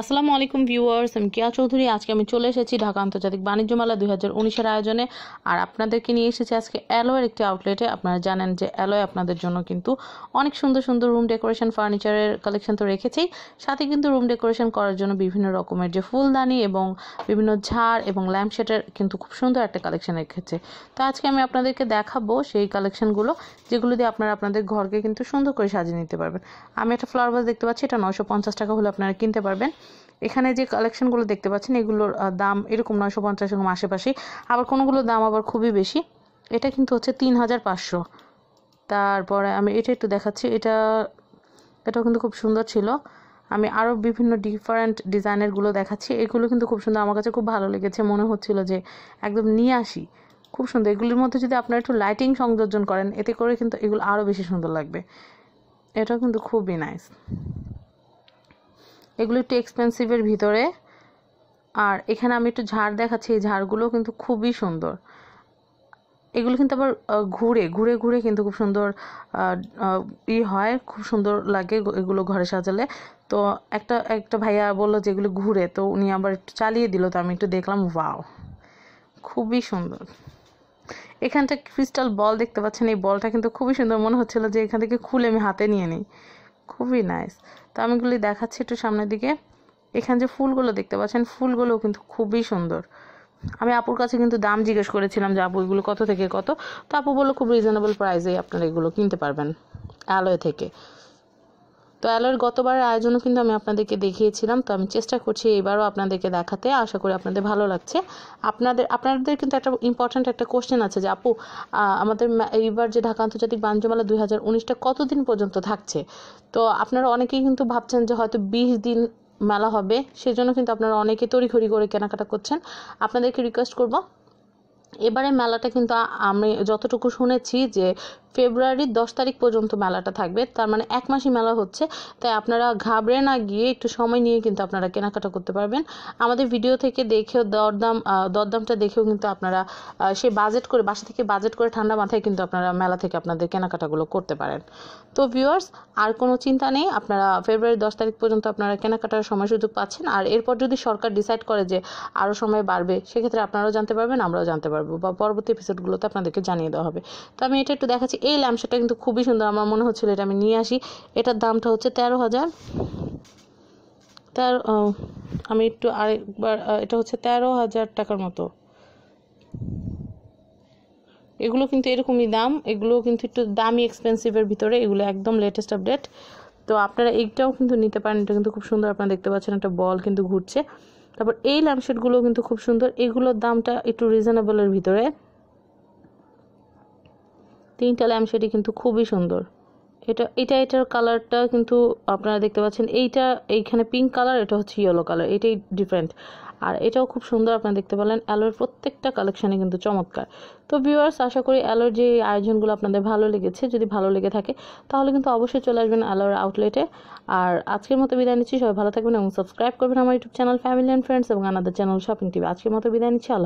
আসসালামু আলাইকুম ভিউয়ার্স, আমি কিয়া চৌধুরী। আজকে আমি চলে এসেছি ঢাকা আন্তর্জাতিক বাণিজ্য মেলা দুই হাজার উনিশের আয়োজনে। আর আপনাদেরকে নিয়ে এসেছি আজকে অ্যালোয়ের একটি আউটলেটে আপনারা জানেন যে অ্যালোয় আপনাদের জন্য কিন্তু অনেক সুন্দর সুন্দর রুম ডেকোরেশন ফার্নিচারের কালেকশন তো রেখেছেই সাথে কিন্তু রুম ডেকোরেশন করার জন্য বিভিন্ন রকমের যে ফুলদানি এবং বিভিন্ন ঝাড় এবং ল্যাম্পশেটের কিন্তু খুব সুন্দর একটা কালেকশন রেখেছে। তো আজকে আমি আপনাদেরকে দেখাবো সেই কালেকশনগুলো যেগুলো দিয়ে আপনারা আপনাদের ঘরকে কিন্তু সুন্দর করে সাজিয়ে নিতে পারবেন। আমি একটা ফ্লাওয়ার ভাস দেখতে পাচ্ছি, এটা নশো পঞ্চাশ টাকা হলে আপনারা কিনতে পারবেন। এখানে যে কালেকশনগুলো দেখতে পাচ্ছেন, এগুলোর দাম এরকম নয়শো পঞ্চাশ, এরকম আশেপাশে। আবার কোনোগুলোর দাম আবার খুবই বেশি, এটা কিন্তু হচ্ছে তিন হাজার পাঁচশো। তারপরে আমি এটা একটু দেখাচ্ছি, এটা, এটাও কিন্তু খুব সুন্দর ছিল। আমি আরও বিভিন্ন ডিফারেন্ট ডিজাইনেরগুলো দেখাচ্ছি, এগুলো কিন্তু খুব সুন্দর। আমার কাছে খুব ভালো লেগেছে, মনে হচ্ছিল যে একদম নিয়ে আসি। খুব সুন্দর। এগুলির মধ্যে যদি আপনারা একটু লাইটিং সংযোজন করেন, এতে করে কিন্তু এগুলো আরও বেশি সুন্দর লাগবে। এটাও কিন্তু খুবই নাইস এগুলো একটু এক্সপেন্সিভের ভিতরে। আর এখানে আমি একটু ঝাড় দেখাচ্ছি, এই ঝাড়গুলো কিন্তু খুবই সুন্দর। এগুলো কিন্তু আবার ঘুরে ঘুরে ঘুরে কিন্তু খুব সুন্দর ই হয়, খুব সুন্দর লাগে এগুলো ঘরে সাজালে। তো একটা একটা ভাইয়া বলল যে এগুলো ঘুরে, তো উনি আবার একটু চালিয়ে দিল, তো আমি একটু দেখলাম, ওয়াও, খুবই সুন্দর। এখানটা ক্রিস্টাল বল দেখতে পাচ্ছেন, এই বলটা কিন্তু খুবই সুন্দর। মনে হচ্ছিল যে এখান থেকে খুলে আমি হাতে নিয়ে নিই। খুবই নাইস তো আমি এগুলি দেখাচ্ছি একটু সামনের দিকে। এখানে যে ফুলগুলো দেখতে পাচ্ছেন ফুলগুলো কিন্তু খুবই সুন্দর। আমি আপুর কাছে কিন্তু দাম জিজ্ঞেস করেছিলাম যে, আপু, এগুলো কত থেকে কত? তো আপু বলল, খুব রিজনেবল প্রাইসেই আপনারা এগুলো কিনতে পারবেন, অ্যালয় থেকে। তো অ্যালয়ের গতবারের আয়োজনও কিন্তু আমি আপনাদেরকে দেখিয়েছিলাম, তো আমি চেষ্টা করছি এবারও আপনাদেরকে দেখাতে। আশা করি আপনাদের ভালো লাগছে। আপনাদের আপনাদের কিন্তু একটা ইম্পর্ট্যান্ট একটা কোশ্চেন আছে যে, আপু আমাদের এইবার যে ঢাকা আন্তর্জাতিক বাণিজ্য মেলা দুই হাজার উনিশটা কতদিন পর্যন্ত থাকছে? তো আপনারা অনেকেই কিন্তু ভাবছেন যে হয়তো বিশ দিন মেলা হবে, সেজন্য কিন্তু আপনারা অনেকে তড়িঘড়ি করে কেনাকাটা করছেন। আপনাদেরকে রিকোয়েস্ট করব এবারে মেলাটা কিন্তু আমি যতটুকু শুনেছি যে ফেব্রুয়ারির দশ তারিখ পর্যন্ত মেলাটা থাকবে, তার মানে এক মাসই মেলা হচ্ছে। তাই আপনারা ঘাবড়ে না গিয়ে একটু সময় নিয়ে কিন্তু আপনারা কেনাকাটা করতে পারবেন। আমাদের ভিডিও থেকে দেখেও দরদাম দরদামটা দেখেও কিন্তু আপনারা সে বাজেট করে, বাসা থেকে বাজেট করে ঠান্ডা মাথায় কিন্তু আপনারা মেলা থেকে আপনাদের কেনাকাটাগুলো করতে পারেন। তো ভিউয়ার্স আর কোনো চিন্তা নেই, আপনারা ফেব্রুয়ারি দশ তারিখ পর্যন্ত আপনারা কেনাকাটার সময় সুযোগ পাচ্ছেন। আর এরপর যদি সরকার ডিসাইড করে যে আরও সময় বাড়বে, সেক্ষেত্রে আপনারাও জানতে পারবেন, আমরাও জানতে পারব। বা পরবর্তী এপিসোডগুলোতে আপনাদেরকে জানিয়ে দেওয়া হবে। তো আমি এটা একটু দেখাচ্ছি। এই ল্যাম্পশেটটা কিন্তু খুবই সুন্দর। আমার মনে হচ্ছিল এটা আমি নিয়ে আসি। এটার দামটা হচ্ছে তেরো হাজার। তেরো আমি একটু আরেকবার এটা হচ্ছে তেরো হাজার টাকার মতো। এগুলো কিন্তু এরকমই দাম। এগুলো কিন্তু একটু দামি এক্সপেন্সিভের ভিতরে। এগুলো একদম লেটেস্ট আপডেট তো আপনারা এইটাও কিন্তু নিতে পারেন। এটা কিন্তু খুব সুন্দর। আপনারা দেখতে পাচ্ছেন একটা বল কিন্তু ঘুরছে। তারপর এই ল্যাম্পশেডগুলো কিন্তু খুব সুন্দর। এগুলোর দামটা একটু রিজনেবলের ভিতরে। তিনটা ল্যাম্পশেডই কিন্তু খুবই সুন্দর। এটা এটা, এটার কালারটা কিন্তু আপনারা দেখতে পাচ্ছেন। এইটা, এইখানে পিঙ্ক কালার এটা হচ্ছে ইয়েলো কালার এটাই ডিফারেন্ট আর এটাও খুব সুন্দর আপনারা দেখতে পেলেন অ্যালোর প্রত্যেকটা কালেকশানে কিন্তু চমৎকার। তো ভিউয়ার্স আশা করি অ্যালোর যে আয়োজনগুলো আপনাদের ভালো লেগেছে, যদি ভালো লেগে থাকে, তাহলে কিন্তু অবশ্যই চলে আসবেন অ্যালোর আউটলেটে আর আজকের মতো বিদায় নিচ্ছি, সবাই ভালো থাকবেন এবং সাবস্ক্রাইব করবেন আমার YouTube channel family and friends এবং আনাদের চ্যানেল শপিং টিভি আজকের মতো বিদায় নিচ্ছি, আল্লাহ